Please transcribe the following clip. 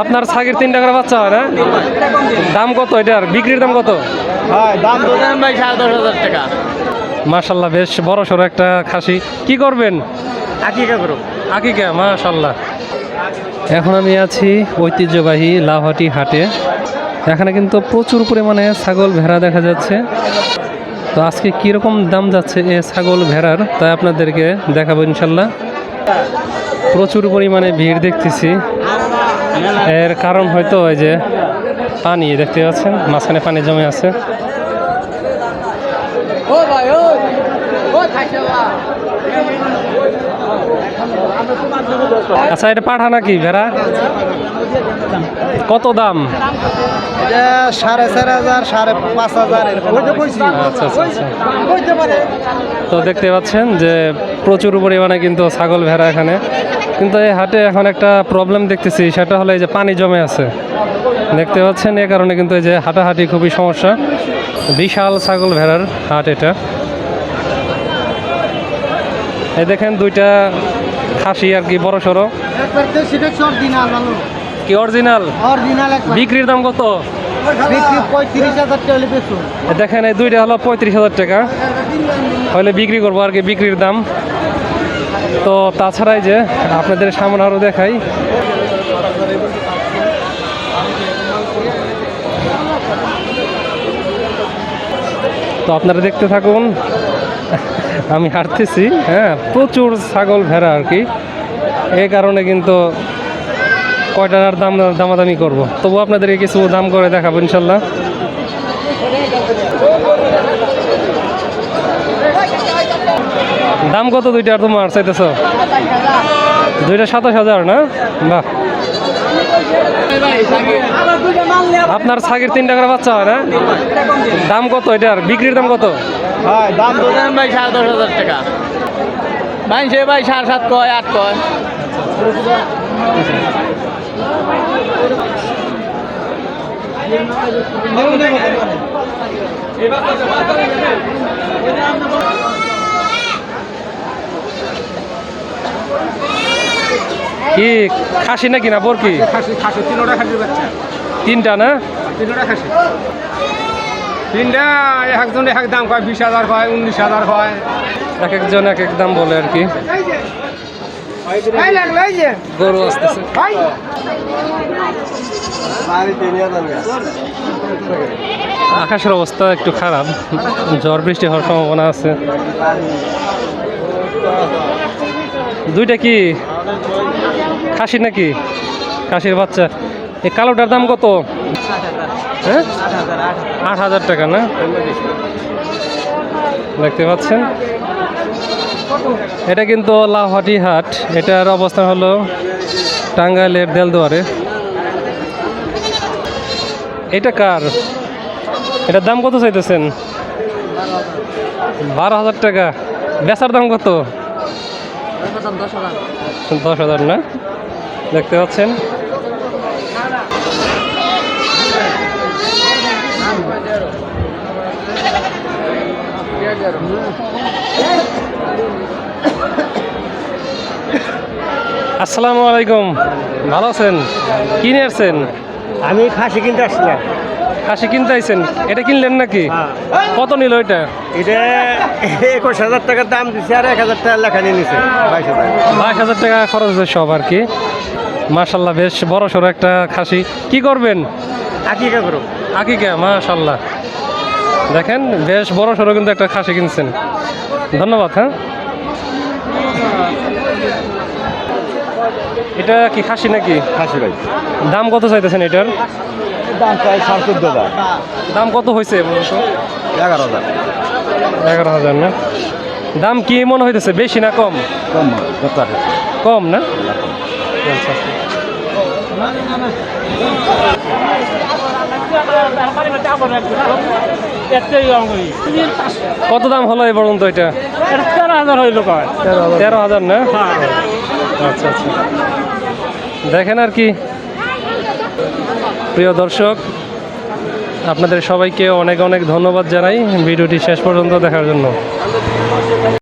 আপনার ছাগির তিন টাকার বাচ্চা হয় না? দাম কত এটার? বিক্রির দাম কত? দাম ভাই সাড়ে দশ হাজার টাকা। মাশাল্লাহ বেশ বড় সড়ো একটা খাসি। কি করবেন? আকিকা করো আকিকা মাশাল্লাহ। এখন আমি আছি ঐতিহ্যবাহী লাহাটি হাটে। এখানে কিন্তু প্রচুর পরিমাণে ছাগল ভেড়া দেখা যাচ্ছে। তো আজকে কীরকম দাম যাচ্ছে এ ছাগল ভেড়ার তাই আপনাদেরকে দেখাবো ইনশাল্লাহ। প্রচুর পরিমাণে ভিড় দেখতেছি। এর কারণ হয়তো ওই যে পানি দেখতে পাচ্ছেন? মাঝখানে পানি জমে আছে। ও ভাই ও ও খাইছাল্লাহ আচ্ছা এটা পাঠা নাকি ভেড়া? কত দাম? সাড়ে চার হাজার সাড়ে পাঁচ হাজার আচ্ছা আচ্ছা আচ্ছা। তো দেখতে পাচ্ছেন যে প্রচুর পরিমাণে কিন্তু ছাগল ভেড়া এখানে। কিন্তু এই হাটে এখন একটা প্রবলেম দেখতেছি, সেটা হলো এই যে পানি জমে আছে। দেখতে পাচ্ছেন এ কারণে কিন্তু এই যে হাঁটাহাঁটি খুবই সমস্যা। বিশাল ছাগল ভেড়ার হাট এটা। এই দেখেন দুইটা খাসি আর কি বড় সড়ো। কি অরিজিনাল বিক্রির দাম কত? এ দেখেন এই দুইটা হলো পঁয়ত্রিশ হাজার টাকা। হলে বিক্রি করব আর কি, বিক্রির দাম। তো তাছাড়াই যে আপনাদের সামনে আরও দেখাই। তো আপনারা দেখতে থাকুন, আমি হাঁটতেছি হ্যাঁ প্রচুর ছাগল ভেড়া আর কি। এই কারণে কিন্তু কয়টার দাম দামাদামি করব। তবু আপনাদেরকে কিছু দাম করে দেখাবো ইনশাল্লাহ। দাম কত দুইটার তোমার চাইতেছ? দুইটা সাতাশ হাজার, না? বাহ। আপনার ছাগের তিন টাকার বাচ্চা হয়, না? দাম কত এটার বিক্রির দাম কত? দাম হাজার টাকা। সাড়ে সাত কয়, আট কয়। কি খাসি নাকি না বরকি? তিনোটা না? তিনোটা একজন এক দাম কয় বিশ হাজার কয় উনিশ হাজার কয়। এক একজন এক এক দাম বলে আর কি। গরু আসতেছে। আকাশের অবস্থা একটু খারাপ। ঝড় বৃষ্টি হওয়ার সম্ভাবনা আছে। দুইটা কি? খাসি নাকি? খাসির বাচ্চা। এই কালোটার দাম কত? হ্যাঁ? আট হাজার টাকা না? দেখতে পাচ্ছেন। এটা কিন্তু লাহাটি হাট। এটার অবস্থান হলো টাঙ্গাইলের দেলদুয়ারে। এটা কার? এটার দাম কত চাইতেছেন? বারো হাজার টাকা। বেচার দাম কত? দশ হাজার না? দেখতে পাচ্ছেন। আসসালামু আলাইকুম। ভালো আছেন? কি নিয়ে আমি খাসি কিনতে আসছিলাম। খাসি কিনতে আইছেন? এটা কিনলেন নাকি? কত নিল এটা? এটা একুশ হাজার টাকার দাম দিচ্ছে আর এক হাজার টাকা লেখা নিয়ে নিছে বাইশ হাজার। বাইশ হাজার টাকা খরচ হয়েছে সব আর কি। মার্শাল্লাহ বেশ বড় সড়ো একটা খাসি। কি করবেন? আকিকা করো। আকিকা মাশাল্লাহ। দেখেন বেশ বড় সড়ো কিন্তু একটা খাসি কিনছেন। ধন্যবাদ হ্যাঁ? এটা কি খাসি নাকি? খাসি ভাই। দাম কত চাইতেছেন এটার? দাম চাই সাড়ে চোদ্দ হাজার। দাম কত হয়েছে এগারো হাজার। এগারো হাজার না? দাম কি মনে হইতেছে বেশি না কম? কম কম না? আচ্ছা কত দাম হলো এই পর্যন্ত এটা? তেরো হাজার হইল কয়। তেরো হাজার না? আচ্ছা আচ্ছা। দেখেন আর কি। প্রিয় দর্শক, আপনাদের সবাইকে অনেক অনেক ধন্যবাদ জানাই ভিডিওটি শেষ পর্যন্ত দেখার জন্য।